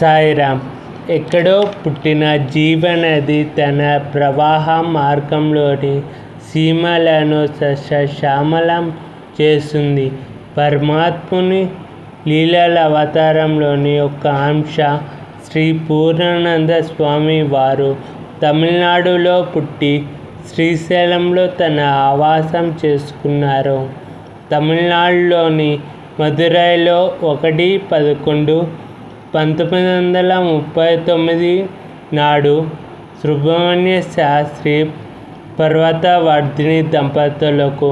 సాయిరామ్ ఎక్కడో పుట్టిన జీవనది తన ప్రవాహ మార్గంలోని సీమలను సస్యశ్యామలం చేస్తుంది. పరమాత్ముని లీలల అవతారంలోని ఒక అంశ శ్రీ పూర్ణానంద స్వామి వారు తమిళనాడులో పుట్టి శ్రీశైలంలో తన ఆవాసం చేసుకున్నారు. తమిళనాడులోని మదురైలో ఒకటి పదకొండు పంతొమ్మిది వందల ముప్పై తొమ్మిది నాడు సుబ్రహ్మణ్య శాస్త్రి పర్వతవర్ధిని దంపతులకు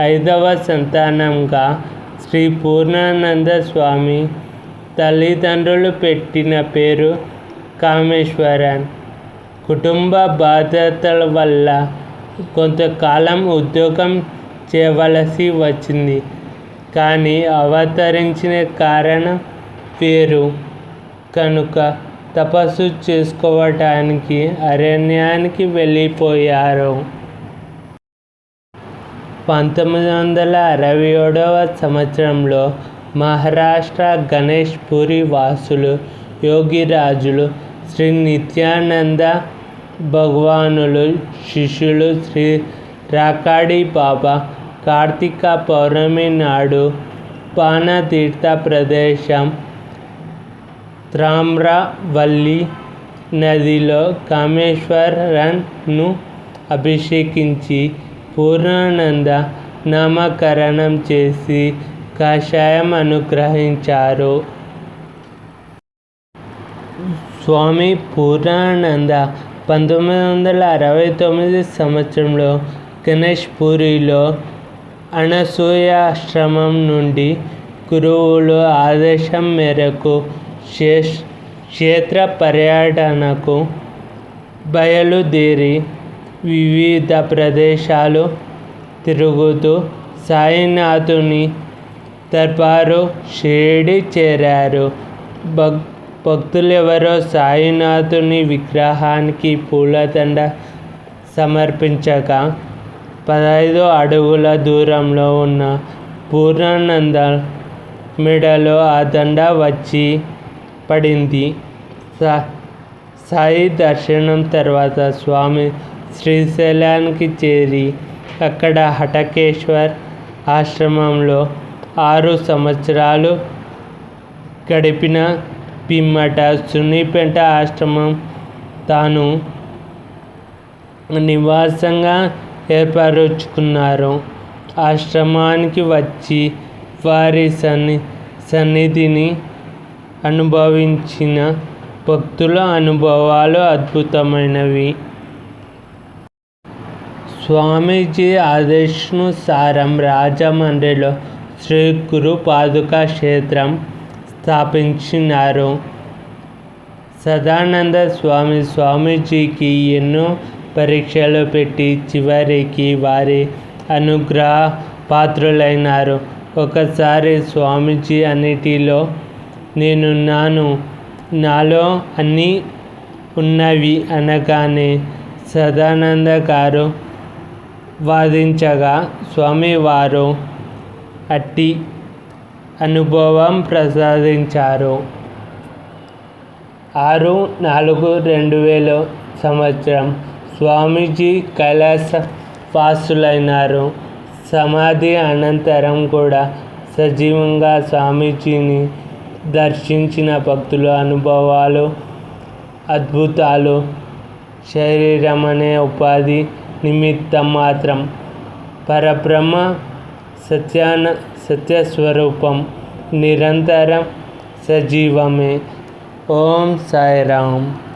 ఐదవ సంతానంగా శ్రీ పూర్ణానంద స్వామి తల్లిదండ్రులు పెట్టిన పేరు కామేశ్వరన్. కుటుంబ బాధ్యతల వల్ల కొంతకాలం ఉద్యోగం చేయవలసి వచ్చింది. కానీ అవతరించిన కారణం పేరు కనుక తపస్సు చేసుకోవటానికి అరణ్యానికి వెళ్ళిపోయారు. పంతొమ్మిది వందల అరవై ఏడవ సంవత్సరంలో మహారాష్ట్ర గణేష్ పురి వాసులు యోగిరాజులు శ్రీ నిత్యానంద భగవానులు శిష్యులు శ్రీ రాకాడి బాబా కార్తీక పౌర్ణమి నాడు పానతీర్థ ప్రదేశం త్రామ్రవల్లి నదిలో కామేశ్వరన్ను అభిషేకించి పూర్ణానంద నామకరణం చేసి కషాయం అనుగ్రహించారు. స్వామి పూర్ణానంద పంతొమ్మిది వందల అరవై తొమ్మిది సంవత్సరంలో గణేష్ పూరిలో అనసూయాశ్రమం నుండి గురువుల ఆదేశం మేరకు క్షేత్ర పర్యటనకు బయలుదేరి వివిధ ప్రదేశాలు తిరుగుతూ సాయినాథుని దర్బారు షిరిడి చేరారు. భక్ భక్తులెవరో సాయినాథుని విగ్రహానికి పూలదండ సమర్పించగా పదహైదు అడుగుల దూరంలో ఉన్న పూర్ణానంద మెడలో ఆ దండ వచ్చి పడింది. సాయి దర్శనం తర్వాత స్వామి శ్రీశైలానికి చేరి అక్కడ హటకేశ్వర్ ఆశ్రమంలో ఆరు సంవత్సరాలు గడిపిన పిమ్మట సునీపేట ఆశ్రమం తాను నివాసంగా ఏర్పరుచుకున్నారు. ఆశ్రమానికి వచ్చి వారి సన్ని సన్నిధిని అనుభవించిన భక్తుల అనుభవాలు అద్భుతమైనవి. స్వామీజీ ఆదేశానుసారం రాజమండ్రిలో శ్రీ గురు పాదుకా క్షేత్రం స్థాపించినారు. సదానంద స్వామి స్వామీజీకి ఎన్నో పరీక్షలు పెట్టి చివరికి వారి అనుగ్రహ పాత్రులైనారు. ఒకసారి స్వామీజీ అన్నిటిలో నేనున్నాను. నాలో అన్నీ ఉన్నవి అనగానే సదానంద గారు వాదించగా స్వామివారు అట్టి అనుభవం ప్రసాదించారు. ఆరు నాలుగు రెండు వేల సంవత్సరం స్వామీజీ కైలాస వాసులైనారు సమాధి అనంతరం కూడా సజీవంగా స్వామీజీని దర్శించిన భక్తుల అనుభవాలు అద్భుతాలు శరీరం అనే ఉపాధి నిమిత్తం మాత్రం. పరబ్రహ్మ సత్యాన సత్యస్వరూపం నిరంతరం సజీవమే. ఓం సాయిరామ్.